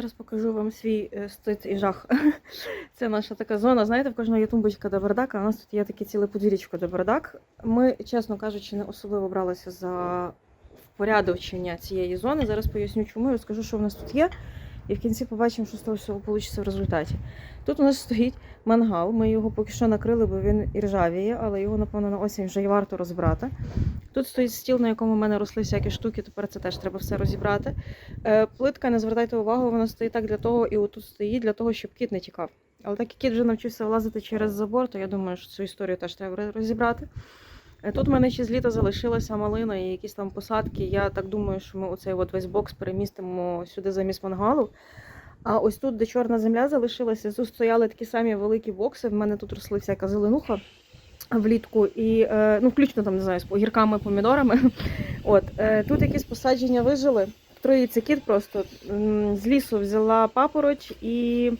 Зараз покажу вам свій стит стид і жах. Це наша така зона. Знаєте, в кожного є тумбочка до бардака, а у нас тут є таке ціле подвір'ячко до бардак. Ми, чесно кажучи, не особливо бралися за впорядочення цієї зони. Зараз поясню, чому і розкажу, що в нас тут є. І в кінці побачимо, що з того всього вийде в результаті. Тут у нас стоїть мангал. Ми його поки що накрили, бо він і ржавіє, але його, напевно, на осінь вже й варто розбирати. Тут стоїть стіл, на якому в мене росли всякі штуки, тепер це теж треба все розібрати. Е, плитка, не звертайте увагу, вона стоїть так для того, і отут стоїть для того, щоб кіт не тікав. Але так як кіт вже навчився влазити через забор, то я думаю, що цю історію теж треба розібрати. Е, Тут в мене ще з літа залишилася малина і якісь там посадки. Я так думаю, що ми оцей от весь бокс перемістимо сюди замість мангалу. А ось тут, де чорна земля залишилася, тут стояли такі самі великі бокси. В мене тут росли всяка зеленуха влітку, і е, ну, включно там не знаю, з огірками, помідорами. От е, тут якісь посадження вижили. Троїться кіт просто з лісу взяла папороть і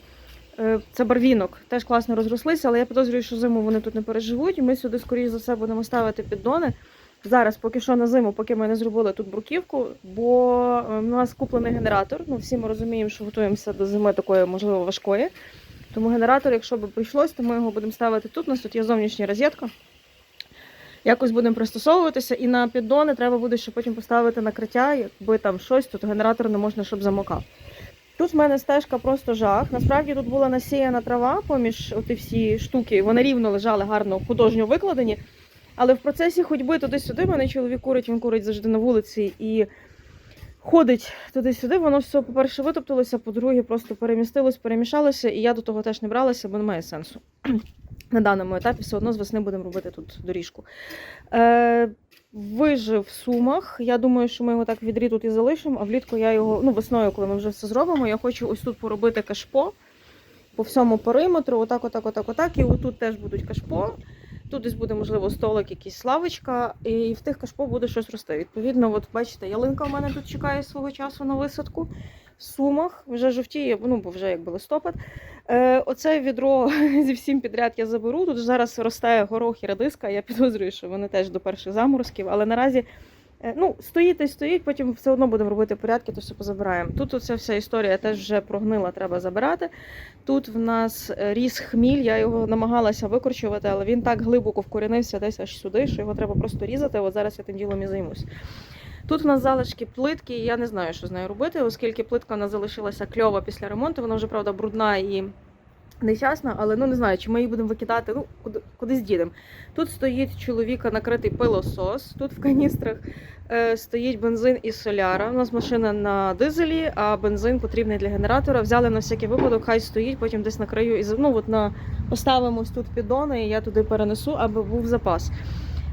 це барвінок. Теж класно розрослися, але я підозрюю, що зиму вони тут не переживуть. Ми сюди, скоріш за все, будемо ставити піддони. Зараз, поки що на зиму, поки ми не зробили тут бруківку, бо е, у нас куплений генератор. Ну, всі ми розуміємо, що готуємося до зими такої, можливо, важкої. Тому генератор, якщо би прийшлось, то ми його будемо ставити тут. У нас тут є зовнішня розетка. Якось будемо пристосовуватися, і на піддони треба буде ще потім поставити накриття, якби там щось, тут генератор не можна, щоб замокав. Тут в мене стежка просто жах. Насправді тут була насіяна трава поміж оті всі штуки, вони рівно лежали гарно художньо викладені. Але в процесі ходьби туди-сюди, мене чоловік курить, він курить завжди на вулиці і ходить туди-сюди. Воно все, по-перше, витопталося, по-друге, просто перемістилось, перемішалося, і я до того теж не бралася, бо немає сенсу. На даному етапі все одно з весни будемо робити тут доріжку. Е, вижив в сумах. Я думаю, що ми його так відрі тут і залишимо, а влітку я його, ну, весною, коли ми вже все зробимо, я хочу ось тут поробити кашпо по всьому периметру, отак, отак, отак, отак. І отут теж будуть кашпо. Тут десь буде, можливо, столик, якийсь лавочка, і в тих кашпо буде щось рости. Відповідно, от бачите, ялинка в мене тут чекає свого часу на висадку. В сумах вже жовтіє, ну бо вже якби листопад. Е, оце відро зі всім підряд я заберу. Тут зараз росте горох і радиска. Я підозрюю, що вони теж до перших заморозків, але наразі. е, Ну, стоїть і стоїть, потім все одно будемо робити порядки, то все позабираємо. Тут оця вся історія теж вже прогнила, треба забирати. Тут в нас е, ріс хміль, я його намагалася викорчувати, але він так глибоко вкорінився десь аж сюди, що його треба просто різати. От зараз я тим ділом і займусь. Тут в нас залишки плитки, і я не знаю, що з нею робити, оскільки плитка в нас залишилася кльова після ремонту, вона вже, правда, брудна і нещасна, але ну не знаю, чи ми її будемо викидати, ну куди, кудись дідемо. Тут стоїть чоловіка накритий пилосос, тут в каністрах е, стоїть бензин і соляра. У нас машина на дизелі, а бензин потрібний для генератора. Взяли на всякий випадок, хай стоїть, потім десь накрию і ну, от на поставимо тут піддони, і я туди перенесу, аби був запас.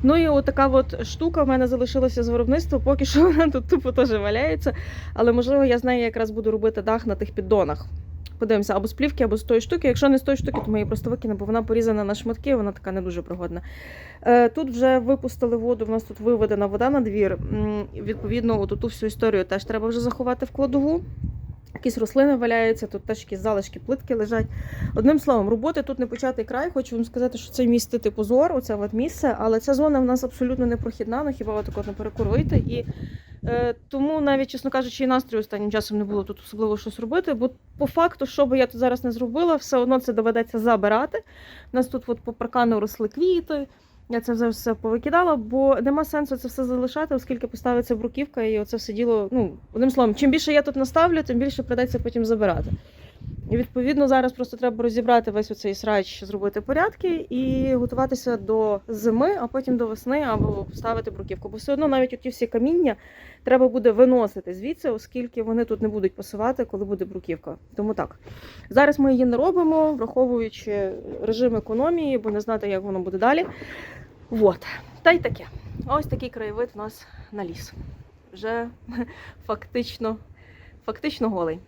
Ну і от така от штука в мене залишилася з виробництва. Поки що вона тут тупо теж валяється. Але можливо я з нею якраз буду робити дах на тих піддонах. Подивимося, або з плівки, або з тої штуки. Якщо не з тої штуки, то ми її просто викинемо, бо вона порізана на шматки, вона така не дуже пригодна. Е, Тут вже випустили воду, в нас тут виведена вода на двір. Відповідно, от ту всю історію теж треба вже заховати в кладову. Якісь рослини валяються, тут теж якісь залишки плитки лежать. Одним словом, роботи тут не початий край. Хочу вам сказати, що це місце типу зор, оце от місце, але ця зона в нас абсолютно не прохідна, ну хіба отак от на перекур вийти. І е, тому навіть, чесно кажучи, і настрою останнім часом не було тут особливо щось робити. Бо по факту, що би я тут зараз не зробила, все одно це доведеться забирати. У нас тут от по паркану росли квіти. Я це вже все повикидала, бо нема сенсу це все залишати, оскільки поставиться бруківка, і оце все діло. Ну, одним словом, чим більше я тут наставлю, тим більше придеться потім забирати. І відповідно зараз просто треба розібрати весь оцей срач, зробити порядки і готуватися до зими, а потім до весни або ставити бруківку. Бо все одно навіть оті всі каміння треба буде виносити звідси, оскільки вони тут не будуть пасувати, коли буде бруківка. Тому так. Зараз ми її не робимо, враховуючи режим економії, бо не знати, як воно буде далі. Вот. Та й таке. Ось такий краєвид у нас на ліс. Вже фактично, фактично голий.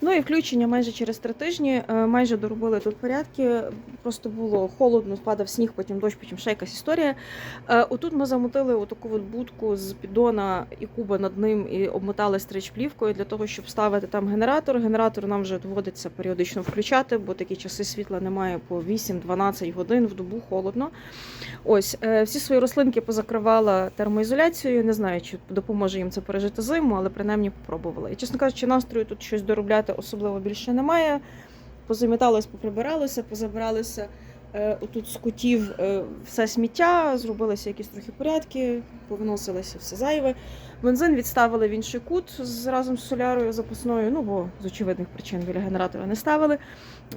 Ну і включення майже через три тижні. е, Майже доробили тут порядки. Просто було холодно, впадав сніг, потім дощ, потім ще якась історія. Е, Отут ми замотили отаку от будку з піддона і куба над ним і обмотали стрич плівкою для того, щоб ставити там генератор. Генератор нам вже доводиться періодично включати, бо такі часи світла немає по 8-12 годин в добу холодно. Ось е, всі свої рослинки позакривала термоізоляцією. Не знаю, чи допоможе їм це пережити зиму, але принаймні попробувала. І чесно кажучи, настрою тут щось доробляти особливо більше немає. Позаміталось, поприбиралося, позабиралися е, отут з кутів е, все сміття, зробилися якісь трохи порядки, повиносилося все зайве. Бензин відставили в інший кут з разом з солярою запасною. Ну бо з очевидних причин біля генератора не ставили.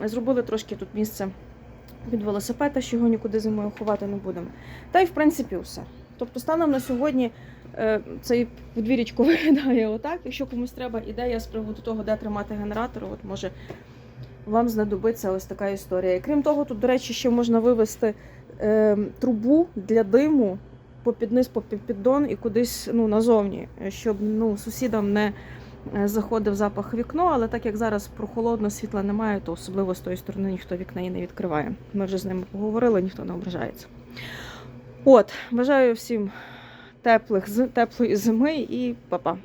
Зробили трошки тут місце під велосипед, що його нікуди зимою ховати не будемо. Та й в принципі все. Тобто, станом на сьогодні е, цей подвір'ячко виглядає отак. Якщо комусь треба ідея з приводу того, де тримати генератор, от може вам знадобиться ось така історія. І крім того, тут, до речі, ще можна вивести е, трубу для диму попід низ, попід піддон і кудись ну, назовні, щоб ну, сусідам не е, заходив запах в вікно, але так як зараз прохолодно, світла немає, то особливо з тої сторони ніхто вікна і не відкриває. Ми вже з ними поговорили, ніхто не ображається. От, бажаю всім теплих, теплої зими і па-па.